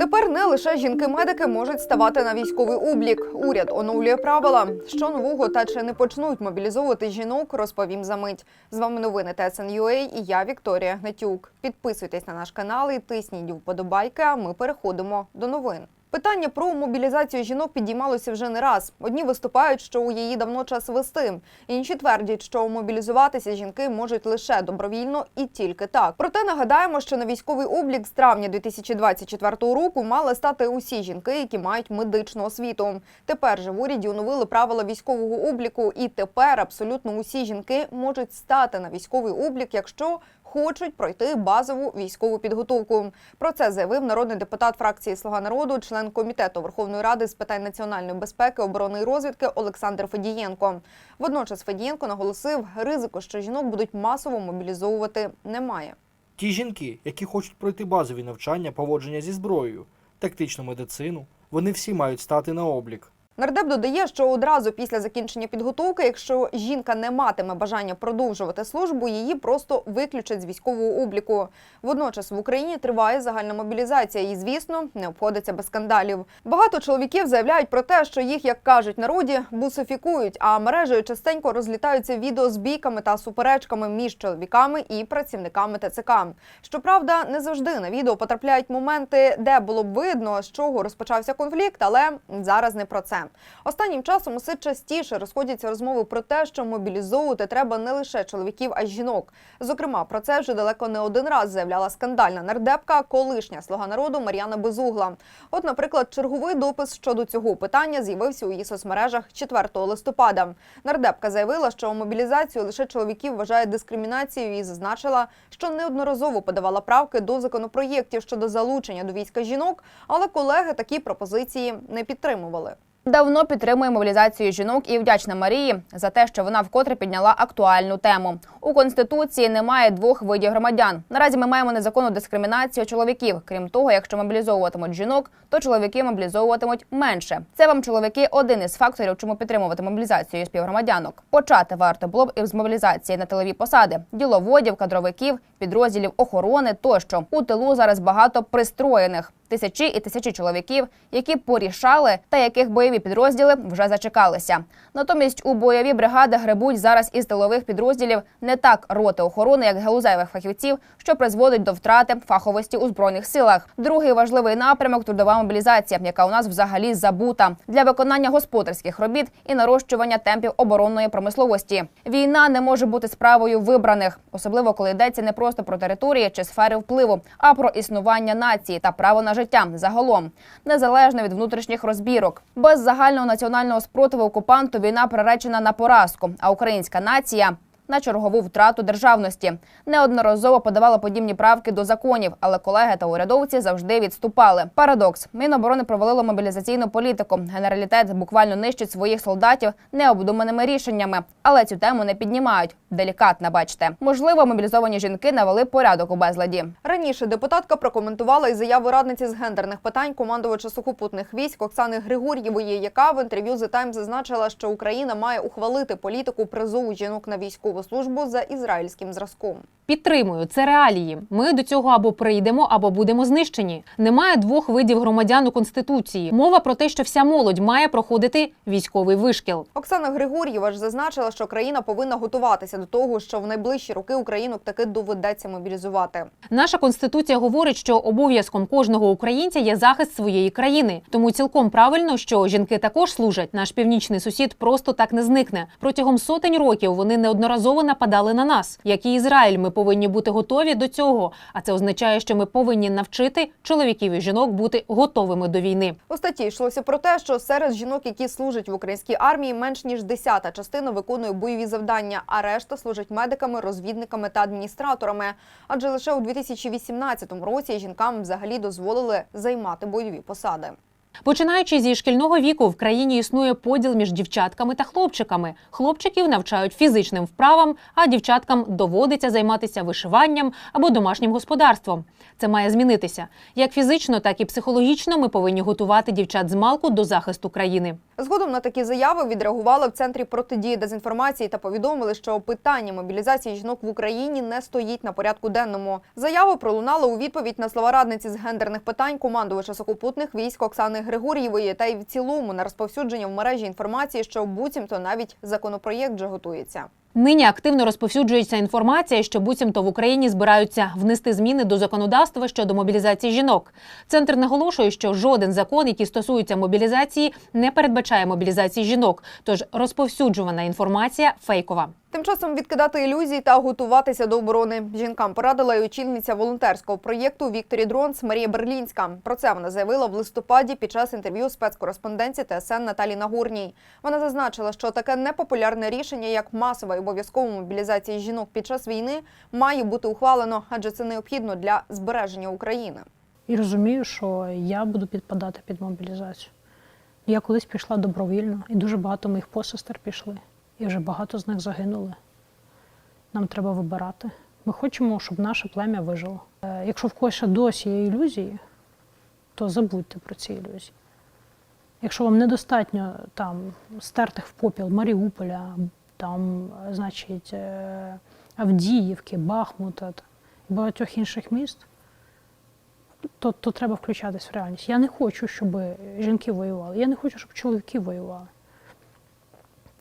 Тепер не лише жінки-медики можуть ставати на військовий облік. Уряд оновлює правила. Що нового та чи не почнуть мобілізовувати жінок, розповім за мить. З вами новини ТСНЮА і я Вікторія Гнатюк. Підписуйтесь на наш канал і тисніть вподобайки. А ми переходимо до новин. Питання про мобілізацію жінок підіймалося вже не раз. Одні виступають, що у її давно час вести. Інші твердять, що мобілізуватися жінки можуть лише добровільно і тільки так. Проте нагадаємо, що на військовий облік з травня 2024 року мали стати усі жінки, які мають медичну освіту. Тепер же в уряді оновили правила військового обліку, і тепер абсолютно усі жінки можуть стати на військовий облік, якщо хочуть пройти базову військову підготовку. Про це заявив народний депутат фракції Слуга народу, член комітету Верховної Ради з питань національної безпеки, оборони і розвідки Олександр Федієнко. Водночас Федієнко наголосив, ризику, що жінок будуть масово мобілізовувати, немає. Ті жінки, які хочуть пройти базові навчання, поводження зі зброєю, тактичну медицину, вони всі мають стати на облік. Нардеп додає, що одразу після закінчення підготовки, якщо жінка не матиме бажання продовжувати службу, її просто виключать з військового обліку. Водночас в Україні триває загальна мобілізація, і звісно, не обходиться без скандалів. Багато чоловіків заявляють про те, що їх, як кажуть народі, бусифікують, а мережею частенько розлітаються відео з бійками та суперечками між чоловіками і працівниками ТЦК. Щоправда, не завжди на відео потрапляють моменти, де було б видно, з чого розпочався конфлікт, але зараз не про це. Останнім часом усе частіше розходяться розмови про те, що мобілізовувати треба не лише чоловіків, а й жінок. Зокрема, про це вже далеко не один раз заявляла скандальна нардепка, колишня слуга народу Мар'яна Безугла. От, наприклад, черговий допис щодо цього питання з'явився у її соцмережах 4 листопада. Нардепка заявила, що мобілізацію лише чоловіків вважає дискримінацією і зазначила, що неодноразово подавала правки до законопроєктів щодо залучення до війська жінок, але колеги такі пропозиції не підтримували. Давно підтримує мобілізацію жінок і вдячна Марії за те, що вона вкотре підняла актуальну тему. У конституції немає двох видів громадян. Наразі ми маємо незаконну дискримінацію чоловіків. Крім того, якщо мобілізовуватимуть жінок, то чоловіки мобілізовуватимуть менше. Це вам чоловіки один із факторів, чому підтримувати мобілізацію співгромадянок. Почати варто було б із мобілізації на тилові посади: діловодів, кадровиків, підрозділів охорони тощо. У тилу зараз багато пристроєних. Тисячі і тисячі чоловіків, які порішали та яких бойові підрозділи вже зачекалися. Натомість у бойові бригади гребуть зараз із тилових підрозділів не так роти охорони, як галузевих фахівців, що призводить до втрати фаховості у збройних силах. Другий важливий напрямок трудова мобілізація, яка у нас взагалі забута для виконання господарських робіт і нарощування темпів оборонної промисловості. Війна не може бути справою вибраних, особливо коли йдеться не просто про території чи сфери впливу, а про існування нації та право на життя загалом, незалежно від внутрішніх розбірок. Без загального національного спротиву окупанту війна приречена на поразку, а українська нація. На чергову втрату державності неодноразово подавала подібні правки до законів, але колеги та урядовці завжди відступали. Парадокс: Міноборони провалило мобілізаційну політику. Генералітет буквально нищить своїх солдатів необдуманими рішеннями, але цю тему не піднімають. Делікатна, бачите. Можливо, мобілізовані жінки навели порядок у безладі. Раніше депутатка прокоментувала і заяву радниці з гендерних питань командувача сухопутних військ Оксани Григор'євої, яка в інтерв'ю The Times зазначила, що Україна має ухвалити політику призову жінок на військову службу за ізраїльським зразком. Підтримую, це реалії. Ми до цього або прийдемо, або будемо знищені. Немає двох видів громадян у конституції. Мова про те, що вся молодь має проходити військовий вишкіл. Оксана Григор'єва ж зазначила, що країна повинна готуватися до того, що в найближчі роки українок таки доведеться мобілізувати. Наша конституція говорить, що обов'язком кожного українця є захист своєї країни. Тому цілком правильно, що жінки також служать. Наш північний сусід просто так не зникне. Протягом сотень років вони неодноразово нападали на нас, як і Ізраїль. Ми повинні бути готові до цього. А це означає, що ми повинні навчити чоловіків і жінок бути готовими до війни. У статті йшлося про те, що серед жінок, які служать в українській армії, менш ніж десята частина виконує бойові завдання, а решта служать медиками, розвідниками та адміністраторами. Адже лише у 2018 році жінкам взагалі дозволили займати бойові посади. Починаючи зі шкільного віку, в країні існує поділ між дівчатками та хлопчиками. Хлопчиків навчають фізичним вправам, а дівчаткам доводиться займатися вишиванням або домашнім господарством. Це має змінитися. Як фізично, так і психологічно ми повинні готувати дівчат з малку до захисту країни. Згодом на такі заяви відреагували в центрі протидії дезінформації та повідомили, що питання мобілізації жінок в Україні не стоїть на порядку денному. Заява пролунала у відповідь на слова радниці з гендерних питань командувача сухопутних військ Оксани Григор'євої та й в цілому на розповсюдження в мережі інформації, що буцімто навіть законопроєкт вже готується. Нині активно розповсюджується інформація, що буцімто в Україні збираються внести зміни до законодавства щодо мобілізації жінок. Центр наголошує, що жоден закон, який стосується мобілізації, не передбачає мобілізації жінок. Тож розповсюджувана інформація фейкова. Тим часом відкидати ілюзії та готуватися до оборони жінкам порадила і очільниця волонтерського проєкту Вікторі Дронс Марія Берлінська. Про це вона заявила в листопаді під час інтерв'ю спецкореспонденці ТСН Наталі Нагорній. Вона зазначила, що таке непопулярне рішення, як масова і обов'язкова мобілізація жінок під час війни, має бути ухвалено, адже це необхідно для збереження України. і розумію, що я буду підпадати під мобілізацію. Я колись пішла добровільно, і дуже багато моїх посестер пішли, і вже багато з них загинули. Нам треба вибирати. Ми хочемо, щоб наше плем'я вижило. Е, Якщо в когось досі є ілюзії, то забудьте про ці ілюзії. Якщо вам недостатньо там стертих в попіл Маріуполя, там, значить, е, Авдіївки, Бахмута та і багатьох інших міст, то, то треба включатись в реальність. Я не хочу, щоб жінки воювали. Я не хочу, щоб чоловіки воювали.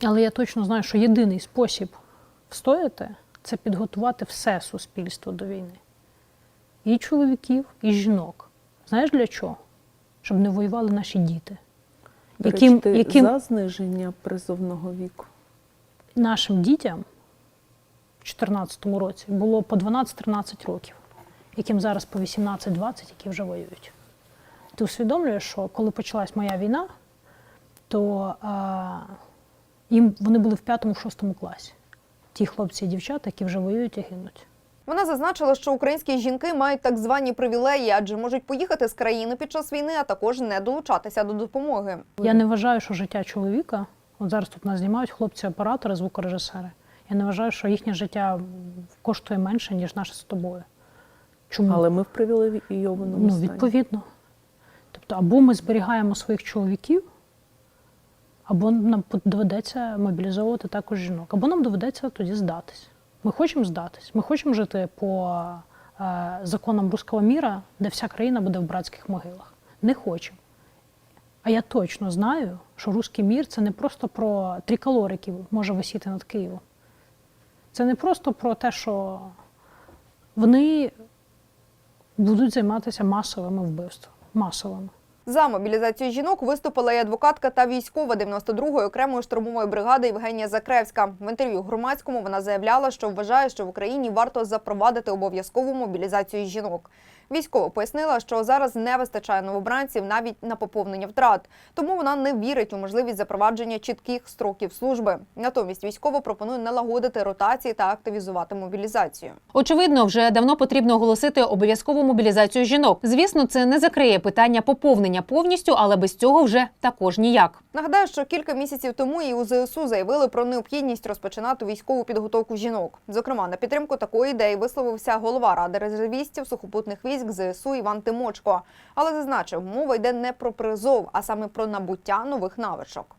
Але я точно знаю, що єдиний спосіб встояти це підготувати все суспільство до війни. І чоловіків, і жінок. Знаєш для чого? Щоб не воювали наші діти. До Яким- речі, ти яким- за зниження призовного віку? Нашим дітям в 2014 році було по 12-13 років, яким зараз по 18-20, які вже воюють. Ти усвідомлюєш, що коли почалась моя війна, то а, їм вони були в 5-6 класі. Ті хлопці і дівчата, які вже воюють і гинуть. Вона зазначила, що українські жінки мають так звані привілеї, адже можуть поїхати з країни під час війни, а також не долучатися до допомоги. Я не вважаю, що життя чоловіка, от зараз тут нас знімають хлопці-оператори, звукорежисери. Я не вважаю, що їхнє життя коштує менше, ніж наше з тобою. Чому? Але ми в привілейованому Ну, стані. відповідно. Тобто, або ми зберігаємо своїх чоловіків, або нам доведеться мобілізовувати також жінок, або нам доведеться тоді здатись. Ми хочемо здатись. Ми хочемо жити по е, законам руського міра, де вся країна буде в братських могилах. Не хочемо. А я точно знаю, що руський мір це не просто про триколор, який може висіти над Києвом. Це не просто про те, що вони будуть займатися масовими вбивствами. Масовими. За мобілізацію жінок виступила і адвокатка та військова 92-ї окремої штурмової бригади Євгенія Закревська. В інтерв'ю громадському вона заявляла, що вважає, що в Україні варто запровадити обов'язкову мобілізацію жінок. Військова пояснила, що зараз не вистачає новобранців навіть на поповнення втрат, тому вона не вірить у можливість запровадження чітких строків служби. Натомість військова пропонує налагодити ротації та активізувати мобілізацію. Очевидно, вже давно потрібно оголосити обов'язкову мобілізацію жінок. Звісно, це не закриє питання поповнення повністю, але без цього вже також ніяк. Нагадаю, що кілька місяців тому і у ЗСУ заявили про необхідність розпочинати військову підготовку жінок. Зокрема, на підтримку такої ідеї висловився голова ради резервістів сухопутних військ ЗСУ Іван Тимочко. Але зазначив, мова йде не про призов, а саме про набуття нових навичок.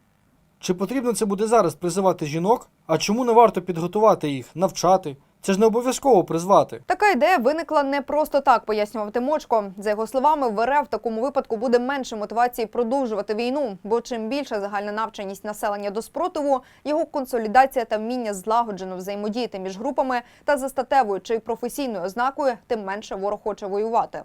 Чи потрібно це буде зараз призивати жінок? А чому не варто підготувати їх, навчати? Це ж не обов'язково призвати. Така ідея виникла не просто так, пояснював Тимочко. За його словами, в РФ в такому випадку буде менше мотивації продовжувати війну, бо чим більша загальна навченість населення до спротиву, його консолідація та вміння злагоджено взаємодіяти між групами та за статевою чи професійною ознакою, тим менше ворог хоче воювати.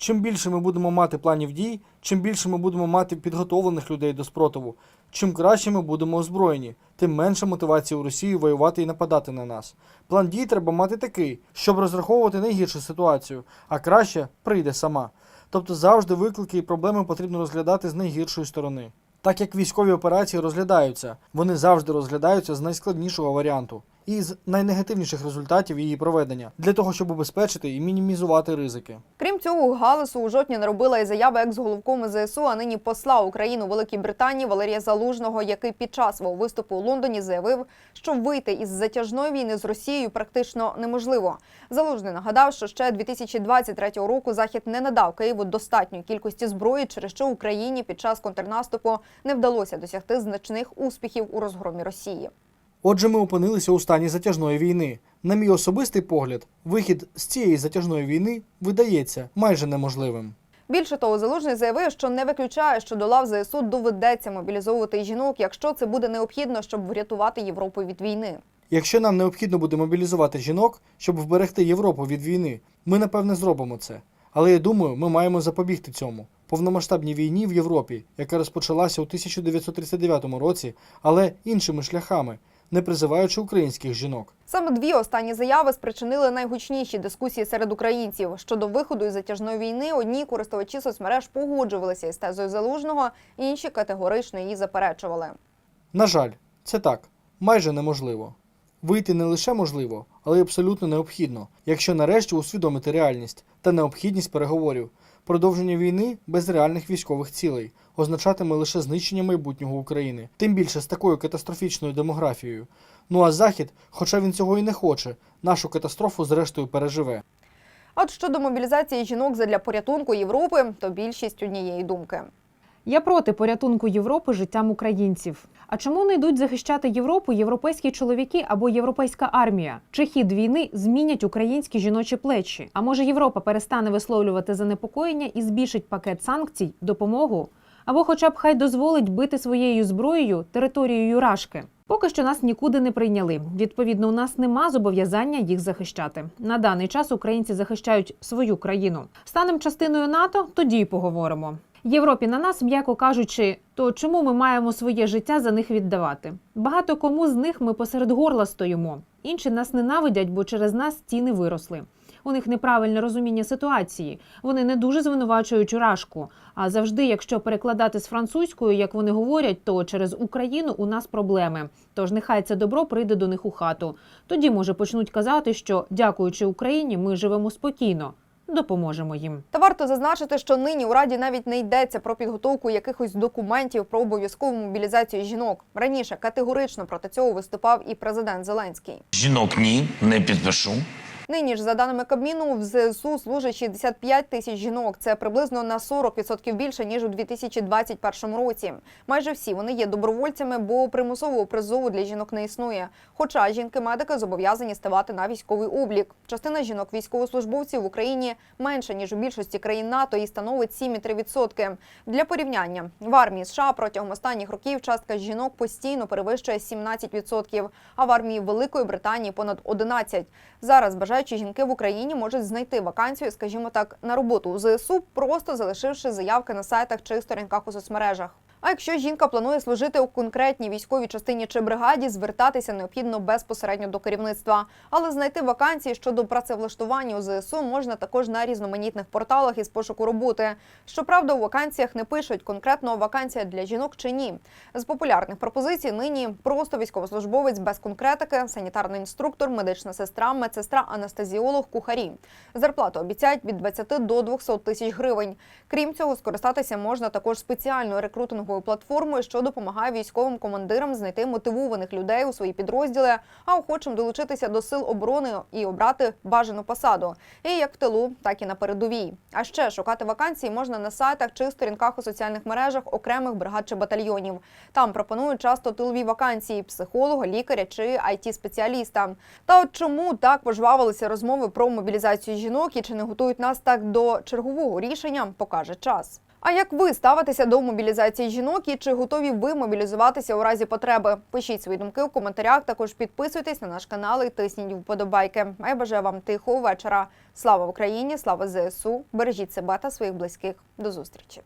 Чим більше ми будемо мати планів дій, чим більше ми будемо мати підготовлених людей до спротиву, чим краще ми будемо озброєні, тим менше мотивації у Росії воювати і нападати на нас. План дій треба мати такий, щоб розраховувати найгіршу ситуацію, а краще прийде сама. Тобто завжди виклики і проблеми потрібно розглядати з найгіршої сторони. Так як військові операції розглядаються, вони завжди розглядаються з найскладнішого варіанту. Із найнегативніших результатів її проведення для того, щоб убезпечити і мінімізувати ризики. Крім цього, галасу у жовтні наробила і заява екс-головкому ЗСУ, а нині посла України у Великій Британії Валерія Залужного, який під час свого виступу у Лондоні заявив, що вийти із затяжної війни з Росією практично неможливо. Залужний нагадав, що ще 2023 року Захід не надав Києву достатньої кількості зброї, через що Україні під час контрнаступу не вдалося досягти значних успіхів у розгромі Росії. Отже, ми опинилися у стані затяжної війни. На мій особистий погляд, вихід з цієї затяжної війни видається майже неможливим. Більше того, залужний заявив, що не виключає, що до лав ЗСУ доведеться мобілізовувати жінок, якщо це буде необхідно, щоб врятувати Європу від війни. Якщо нам необхідно буде мобілізувати жінок, щоб вберегти Європу від війни, ми напевне зробимо це. Але я думаю, ми маємо запобігти цьому повномасштабній війні в Європі, яка розпочалася у 1939 році, але іншими шляхами, не призиваючи українських жінок. Саме дві останні заяви спричинили найгучніші дискусії серед українців щодо виходу із затяжної війни. Одні користувачі соцмереж погоджувалися із тезою залужного, інші категорично її заперечували. На жаль, це так, майже неможливо. Вийти не лише можливо, але й абсолютно необхідно, якщо нарешті усвідомити реальність та необхідність переговорів. Продовження війни без реальних військових цілей означатиме лише знищення майбутнього України, тим більше з такою катастрофічною демографією. Ну а Захід, хоча він цього і не хоче, нашу катастрофу зрештою переживе. А От щодо мобілізації жінок задля порятунку Європи, то більшість однієї думки. Я проти порятунку Європи життям українців. А чому не йдуть захищати Європу європейські чоловіки або європейська армія? Чи хід війни змінять українські жіночі плечі? А може Європа перестане висловлювати занепокоєння і збільшить пакет санкцій, допомогу? Або, хоча б хай дозволить бити своєю зброєю територією Рашки? Поки що нас нікуди не прийняли. Відповідно, у нас нема зобов'язання їх захищати. На даний час українці захищають свою країну. Станемо частиною НАТО, тоді й поговоримо. Європі на нас, м'яко кажучи, то чому ми маємо своє життя за них віддавати? Багато кому з них ми посеред горла стоїмо. Інші нас ненавидять, бо через нас ціни виросли. У них неправильне розуміння ситуації. Вони не дуже звинувачують Урашку. А завжди, якщо перекладати з французькою, як вони говорять, то через Україну у нас проблеми. Тож нехай це добро прийде до них у хату. Тоді, може, почнуть казати, що дякуючи Україні, ми живемо спокійно. Допоможемо їм. Та варто зазначити, що нині у раді навіть не йдеться про підготовку якихось документів про обов'язкову мобілізацію жінок. Раніше категорично проти цього виступав і президент Зеленський. Жінок ні, не підпишу. Нині ж, за даними Кабміну, в ЗСУ служить 65 тисяч жінок. Це приблизно на 40% більше ніж у 2021 році. Майже всі вони є добровольцями, бо примусового призову для жінок не існує. Хоча жінки-медики зобов'язані ставати на військовий облік. Частина жінок військовослужбовців в Україні менша ніж у більшості країн НАТО і становить 7,3%. Для порівняння в армії США протягом останніх років частка жінок постійно перевищує 17%, а в армії Великої Британії понад 11%. Зараз бажаючі жінки в Україні можуть знайти вакансію, скажімо так, на роботу у ЗСУ, просто залишивши заявки на сайтах чи сторінках у соцмережах. А якщо жінка планує служити у конкретній військовій частині чи бригаді, звертатися необхідно безпосередньо до керівництва. Але знайти вакансії щодо працевлаштування у ЗСУ можна також на різноманітних порталах із пошуку роботи. Щоправда, у вакансіях не пишуть конкретно вакансія для жінок чи ні. З популярних пропозицій нині просто військовослужбовець без конкретики, санітарний інструктор, медична сестра, медсестра, анестезіолог, кухарі. Зарплату обіцяють від 20 до 200 тисяч гривень. Крім цього, скористатися можна також спеціальною рекрутинговою платформою, що допомагає військовим командирам знайти мотивованих людей у свої підрозділи, а охочим долучитися до сил оборони і обрати бажану посаду. І як в тилу, так і на передовій. А ще шукати вакансії можна на сайтах чи сторінках у соціальних мережах окремих бригад чи батальйонів. Там пропонують часто тилові вакансії психолога, лікаря чи it спеціаліста Та от чому так пожвавилися розмови про мобілізацію жінок і чи не готують нас так до чергового рішення, покаже час. А як ви ставитеся до мобілізації жінок і чи готові ви мобілізуватися у разі потреби? Пишіть свої думки у коментарях. Також підписуйтесь на наш канал і тисніть вподобайки. А я бажаю вам тихого вечора. Слава Україні! Слава ЗСУ! Бережіть себе та своїх близьких. До зустрічі!